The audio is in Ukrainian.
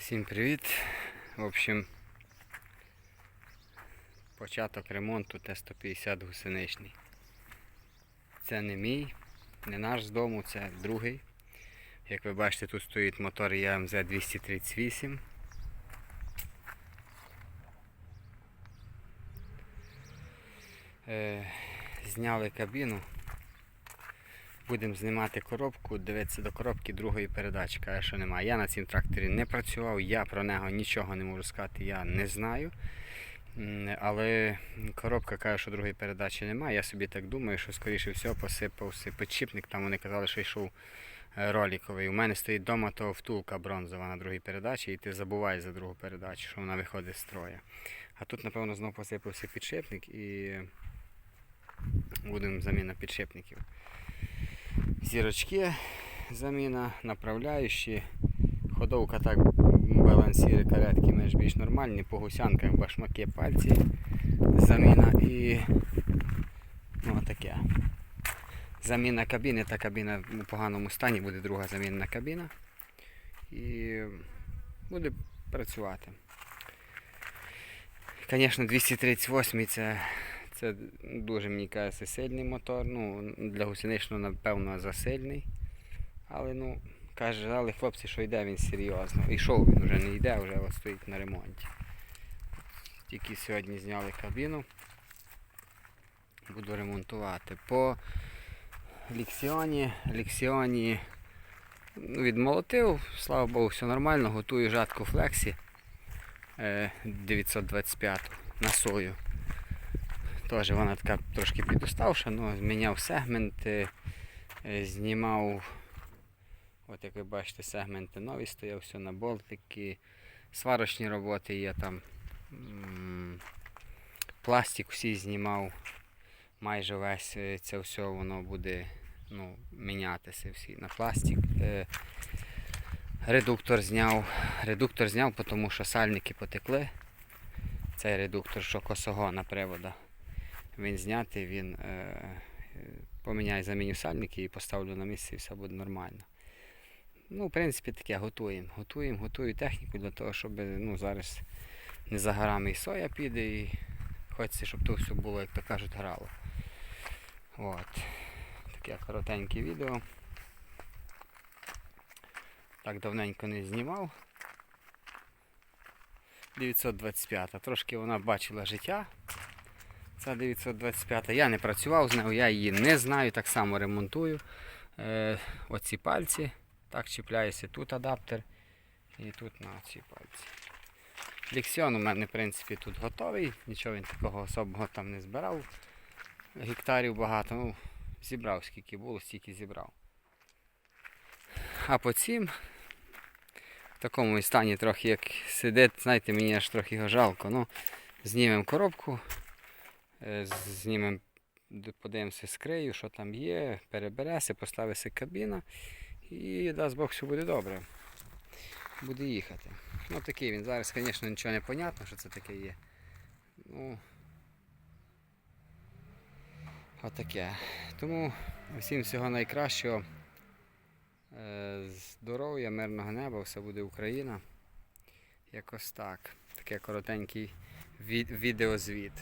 Всім привіт. В общем, початок ремонту Т-150 гусеничний. Це не мій, не наш з дому, це другий. Як ви бачите, тут стоїть мотор ЯМЗ 238. Е, зняли кабіну. Будемо знімати коробку, дивитися до коробки другої передачі. Каже, що немає. Я на цім тракторі не працював, я про нього нічого не можу сказати, я не знаю. Але коробка каже, що другої передачі немає. Я собі так думаю, що скоріше всього посипався підшипник. Там вони казали, що йшов е, роликовий. У мене стоїть вдома того втулка бронзова на другій передачі, і ти забуваєш за другу передачу, що вона виходить з строя. А тут, напевно, знову посипався підшипник і будемо заміна підшипників. Зірочки, заміна, направляючі. Ходовка так, балансіри каретки менш більш нормальні, по гусянках башмаки, пальці, заміна і ну, таке. Заміна кабіни, та кабіна у поганому стані, буде друга замінна кабіна. І буде працювати. Звісно, 238 це це дуже, мені кажеться, сильний мотор. Ну, для гусеничного, напевно, засильний. Але ну, казали хлопці, що йде він серйозно. Ішов він вже не йде, вже стоїть на ремонті. Тільки сьогодні зняли кабіну. Буду ремонтувати. По ліксіоні, ліксіоні ну, відмолотив, слава Богу, все нормально, готую жатку флексі е, 925 на сою. Теж вона така трошки підуставша, але зміняв сегменти, е, знімав, от як ви бачите, сегменти нові стояв, все на болтики, сварочні роботи є там. Пластик всі знімав, майже весь е, це все воно буде ну, мінятися всі на пластик. Е, Редуктор зняв. Редуктор зняв, тому що сальники потекли. Цей редуктор, що косогона привода. Він знятий, він е, поміняю заміню сальники і поставлю на місце і все буде нормально. Ну, в принципі, таке готуємо. Готуємо, готую техніку для того, щоб ну, зараз не за горами і соя піде, і хочеться, щоб то все було, як то кажуть, грало. От. Таке коротеньке відео. Так давненько не знімав. 925. Трошки вона бачила життя. Це 925. Я не працював з нею, я її не знаю, так само ремонтую. Е, оці пальці. Так чіпляється тут адаптер і тут на ці пальці. Ліксіон у мене, в принципі, тут готовий, нічого він такого особого там не збирав. Гектарів багато. Ну, зібрав скільки було, стільки зібрав. А по цим в такому стані трохи як сидить, знаєте, мені аж трохи його жалко. Ну, знімемо коробку, знімемо, д- подивимося скрию, що там є, перебереся, поставиться кабіна і дасть Бог, все буде добре. Буде їхати. Ну такий він. Зараз, звісно, нічого не понятно, що це таке є. Ну, отаке. Тому всім всього найкращого. Е, Здоров'я, мирного неба, все буде Україна. Якось так. Таке коротенький від- відеозвіт.